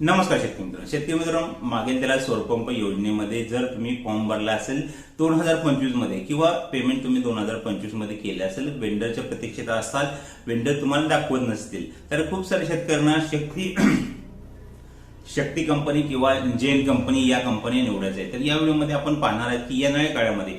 नमस्कार शेतकरी मित्र. शेतकरी मित्र मागेल त्याला सौरपंप योजनेमध्ये जर तुम्ही फॉर्म भरला असेल दोन हजार पंचवीसमध्ये किंवा पेमेंट तुम्ही दोन हजार पंचवीसमध्ये केले असेल वेंडरच्या प्रतीक्षेत असाल वेंडर तुम्हाला दाखवत नसतील तर खूप सारे शेतकऱ्यांना शक्ती शक्ती कंपनी किंवा जेन कंपनी या कंपनी निवडायच्या आहे. तर या व्हिडिओमध्ये आपण पाहणार आहेत की येणाऱ्या काळामध्ये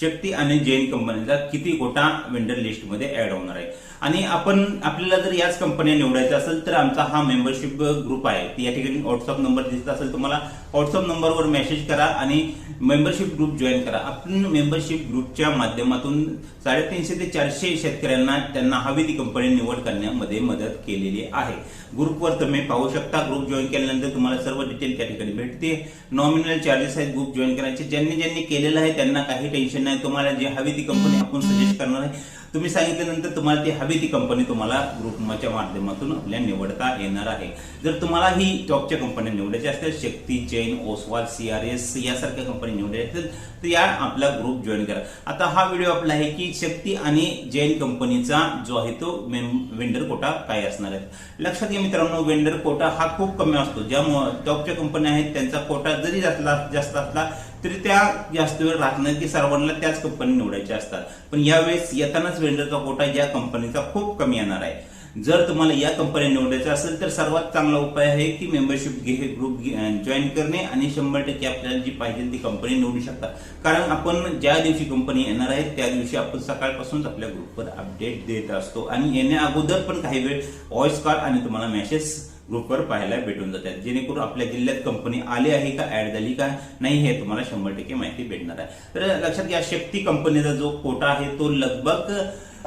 शक्ती आणि जैन कंपनीचा किती कोटा वेंडर लिस्टमध्ये ऍड होणार आहे. आणि आपण आपल्याला जर याच कंपन्या निवडायच्या असेल तर आमचा हा मेंबरशिप ग्रुप आहे. या ठिकाणी व्हॉट्सअप नंबर दिसत असेल तुम्हाला व्हॉट्सअप नंबरवर मेसेज करा आणि मेंबरशिप ग्रुप जॉईन करा. आपण मेंबरशिप ग्रुपच्या माध्यमातून साडेतीनशे ते चारशे शेतकऱ्यांना त्यांना हवी ती कंपनी निवड करण्यामध्ये मदत केलेली आहे. ग्रुपवर तुम्ही पाहू शकता ग्रुप जॉईन केल्यानंतर तुम्हाला सर्व डिटेल त्या ठिकाणी भेटते नॉमिनल चार्जेस आहेत ग्रुप जॉईन करायचे. ज्यांनी ज्यांनी केलेलं आहे त्यांना काही टेन्शन नाही तुम्हाला जी हवी ती कंपनी आपण सजेस्ट करणार आहे. तुम्ही सांगितल्यानंतर तुम्हाला ती हवी ती कंपनी तुम्हाला ग्रुपच्या माध्यमातून आपल्या निवडता येणार आहे. जर तुम्हाला ही टॉपच्या कंपन्या निवडायच्या असतील शक्ती जैन ओसवाल सीआरएस यासारख्या कंपनी निवडायच्या असतील तर या आपला ग्रुप जॉईन करा. आता हा व्हिडिओ आपला आहे की शक्ती आणि जैन कंपनीचा जो आहे तो वेंडर कोटा काय असणार आहे. लक्षात घ्या मित्रांनो वेंडर कोटा हा खूप कमी असतो. ज्या टॉपच्या कंपन्या आहेत त्यांचा कोटा जरी जास्त जास्त असला तरी त्या जास्त वेळ राहत नाही की सर्वांना त्याच कंपनी निवडायच्या असतात. पण यावेळेस येतानाच वेंडरचा कोटा या कंपनीचा खूप कमी येणार आहे. जर तुम्हाला या कंपन्या निवडायचं असेल तर सर्वात चांगला उपाय आहे की मेंबरशिप घे ग्रुप जॉईन करणे आणि शंभर टक्के आपल्याला जी पाहिजे ती कंपनी निवडू शकता. कारण आपण ज्या दिवशी कंपनी येणार आहे त्या दिवशी आपण सकाळपासूनच आपल्या ग्रुपवर अपडेट देत असतो. आणि येण्या अगोदर पण काही वेळ व्हॉइस कॉल आणि तुम्हाला मेसेज ग्रुपवर पाहायला भेटून जातात. जेणेकरून आपल्या जिल्ह्यात कंपनी आली आहे का ऍड झाली का नाही हे तुम्हाला शंभर टक्के माहिती भेटणार आहे. तर लक्षात घ्या शक्ती कंपनीचा जो कोटा आहे तो लगभग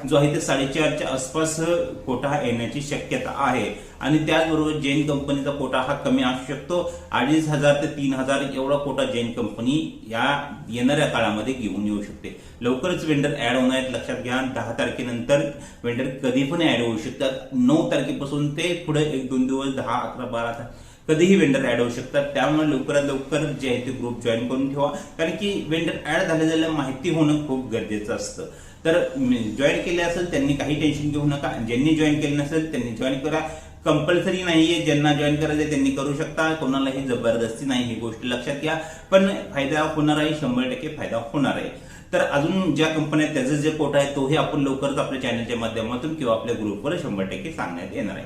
जो आहे ते साडेचारच्या आसपास कोटा हा येण्याची शक्यता आहे. आणि त्याचबरोबर जैन कंपनीचा कोटा हा कमी असू शकतो. अडीच हजार ते तीन हजार एवढा कोटा जैन कंपनी या येणाऱ्या काळामध्ये घेऊन येऊ शकते. लवकरच वेंडर ऍड होणार आहेत लक्षात घ्या. दहा तारखेनंतर वेंडर कधी पण ऍड होऊ शकतात. नऊ तारखेपासून ते पुढे एक दोन दिवस दहा अकरा बारा कधीही वेंडर ऍड होऊ शकतात. त्यामुळे लवकरात लवकर जे आहे ते ग्रुप जॉईन करून ठेवा. कारण की वेंडर ऍड झाले झाल्या माहिती होणं खूप गरजेचं असतं. तर जॉईन केले असेल त्यांनी काही टेन्शन घेऊ नका. ज्यांनी जॉईन केले नसेल त्यांनी जॉईन करा. कंपल्सरी नाहीये ज्यांना जॉईन करायचं त्यांनी करू शकता. कोणालाही जबरदस्ती नाही ही गोष्ट लक्षात घ्या. पण फायदा होणार आहे शंभर टक्के फायदा होणार आहे. तर अजून ज्या कंपन्या त्याचं जे कोटा आहे तोही आपण लवकरच आपल्या चॅनलच्या माध्यमातून किंवा आपल्या ग्रुपवर शंभर टक्के सांगण्यात येणार आहे.